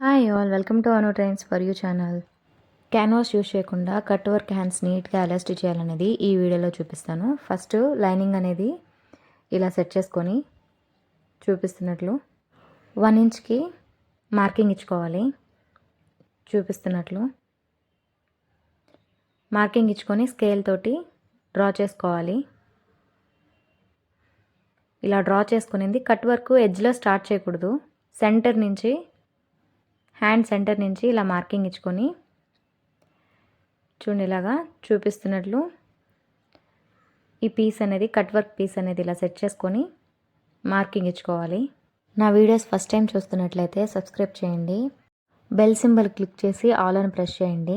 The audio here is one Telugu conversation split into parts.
Hi all welcome to Anu trends for you channel canvas use చేయకుండా కట్ వర్క్ హ్యాండ్స్ నీట్గా ఎలా స్టిచ్ చేయాలనేది ఈ వీడియోలో చూపిస్తాను. ఫస్ట్ లైనింగ్ అనేది ఇలా సెట్ చేసుకొని చూపిస్తున్నట్లు. వన్ ఇంచ్కి మార్కింగ్ ఇచ్చుకోవాలి. చూపిస్తున్నట్లు. మార్కింగ్ ఇచ్చుకొని స్కేల్ తోటి డ్రా చేసుకోవాలి. ఇలా డ్రా చేసుకునేది కట్ వర్క్ ఎడ్జ్లో స్టార్ట్ చేయకూడదు. సెంటర్ నుంచి హ్యాండ్ సెంటర్ నుంచి ఇలా మార్కింగ్ ఇచ్చుకొని చూడండి ఇలాగా చూపిస్తున్నట్లు. ఈ పీస్ అనేది కట్ వర్క్ పీస్ అనేది ఇలా సెట్ చేసుకొని మార్కింగ్ ఇచ్చుకోవాలి. నా వీడియోస్ ఫస్ట్ టైం చూస్తున్నట్లయితే సబ్స్క్రైబ్ చేయండి. బెల్ సింబల్ క్లిక్ చేసి ఆల్ అని ప్రెస్ చేయండి.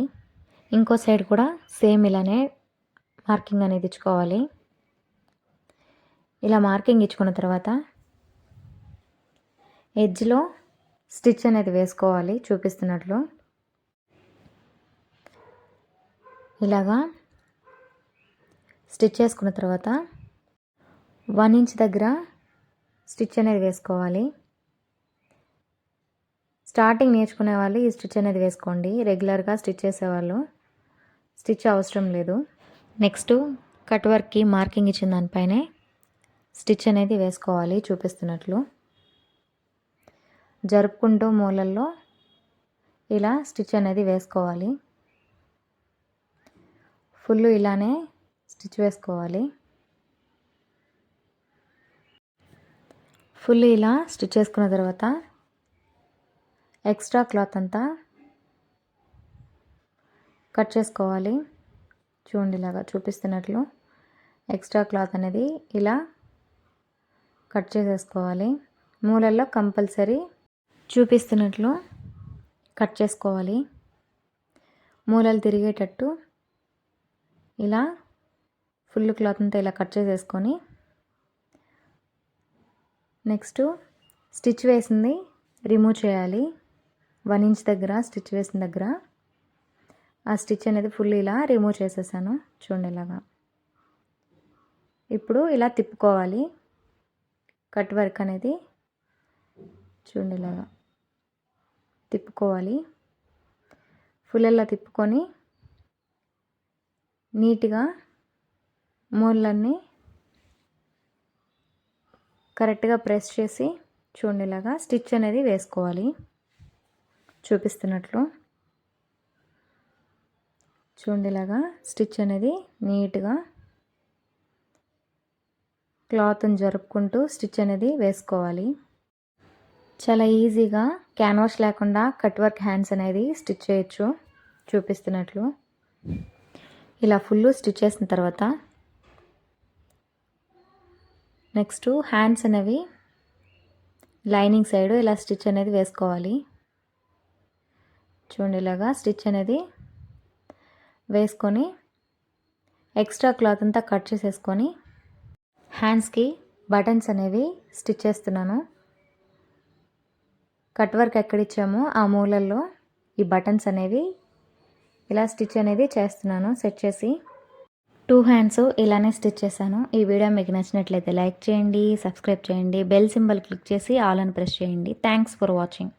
ఇంకో సైడ్ కూడా సేమ్ ఇలానే మార్కింగ్ అనేది ఇచ్చుకోవాలి. ఇలా మార్కింగ్ ఇచ్చుకున్న తర్వాత ఎడ్జ్లో స్టిచ్ అనేది వేసుకోవాలి చూపిస్తున్నట్లు. ఇలాగా స్టిచ్ చేసుకున్న తర్వాత వన్ ఇంచ్ దగ్గర స్టిచ్ అనేది వేసుకోవాలి. స్టార్టింగ్ నేర్చుకునే వాళ్ళు ఈ స్టిచ్ అనేది వేసుకోండి. రెగ్యులర్గా స్టిచ్ చేసేవాళ్ళు స్టిచ్ అవసరం లేదు. నెక్స్ట్ కట్ వర్క్కి మార్కింగ్ ఇచ్చిన దానిపైనే స్టిచ్ అనేది వేసుకోవాలి చూపిస్తున్నట్లు. జరుపుకుంటూ మూలల్లో ఇలా స్టిచ్ అనేది వేసుకోవాలి. ఫుల్ ఇలానే స్టిచ్ వేసుకోవాలి. ఫుల్ ఇలా స్టిచ్ చేసుకున్న తర్వాత ఎక్స్ట్రా క్లాత్ అంతా కట్ చేసుకోవాలి. చూడండి ఇలాగా చూపిస్తున్నట్లు ఎక్స్ట్రా క్లాత్ అనేది ఇలా కట్ చేసేసుకోవాలి. మూలల్లో కంపల్సరీ చూపిస్తున్నట్లు కట్ చేసుకోవాలి. మూలలు తిరిగేటట్టు ఇలా ఫుల్ క్లాత్ అంతా ఇలా కట్ చేసేసుకొని నెక్స్ట్ స్టిచ్ వేసింది రిమూవ్ చేయాలి. వన్ ఇంచ్ దగ్గర స్టిచ్ వేసిన దగ్గర ఆ స్టిచ్ అనేది ఫుల్ ఇలా రిమూవ్ చేసేసాను. చూడండి ఇలాగా. ఇప్పుడు ఇలా తిప్పుకోవాలి. కట్ వర్క్ అనేది చూడండి ఇలాగా. తిప్పుకోవాలి. ఫుల్లల్లా తిప్పుకొని నీట్గా మూలన్నీ కరెక్ట్గా ప్రెస్ చేసి చూడేలాగా స్టిచ్ అనేది వేసుకోవాలి. చూపిస్తున్నట్లు. చూడేలాగా స్టిచ్ అనేది నీట్గా క్లాత్ని జరుపుకుంటూ స్టిచ్ అనేది వేసుకోవాలి. చాలా ఈజీగా క్యాన్వాస్ లేకుండా కట్ వర్క్ హ్యాండ్స్ అనేది స్టిచ్ చేయొచ్చు చూపిస్తున్నట్లు. ఇలా ఫుల్ స్టిచ్ చేసిన తర్వాత నెక్స్ట్ హ్యాండ్స్ అనేవి లైనింగ్ సైడ్ ఇలా స్టిచ్ అనేది వేసుకోవాలి. చూడండి ఇలాగా స్టిచ్ అనేది వేసుకొని ఎక్స్ట్రా క్లాత్ అంతా కట్ చేసేసుకొని హ్యాండ్స్కి బటన్స్ అనేవి స్టిచ్ చేస్తున్నాను. కట్ వర్క్ ఎక్కడిచ్చామో? ఆ మూలల్లో ఈ బటన్స్ అనేవి ఇలా స్టిచ్ అనేది చేస్తున్నాను సెట్ చేసి. టూ హ్యాండ్స్ ఇలానే స్టిచ్ చేశాను. ఈ వీడియో మీకు నచ్చినట్లయితే లైక్ చేయండి సబ్స్క్రైబ్ చేయండి బెల్ సింబల్ క్లిక్ చేసి ఆల్ అని ప్రెస్ చేయండి. Thanks for watching.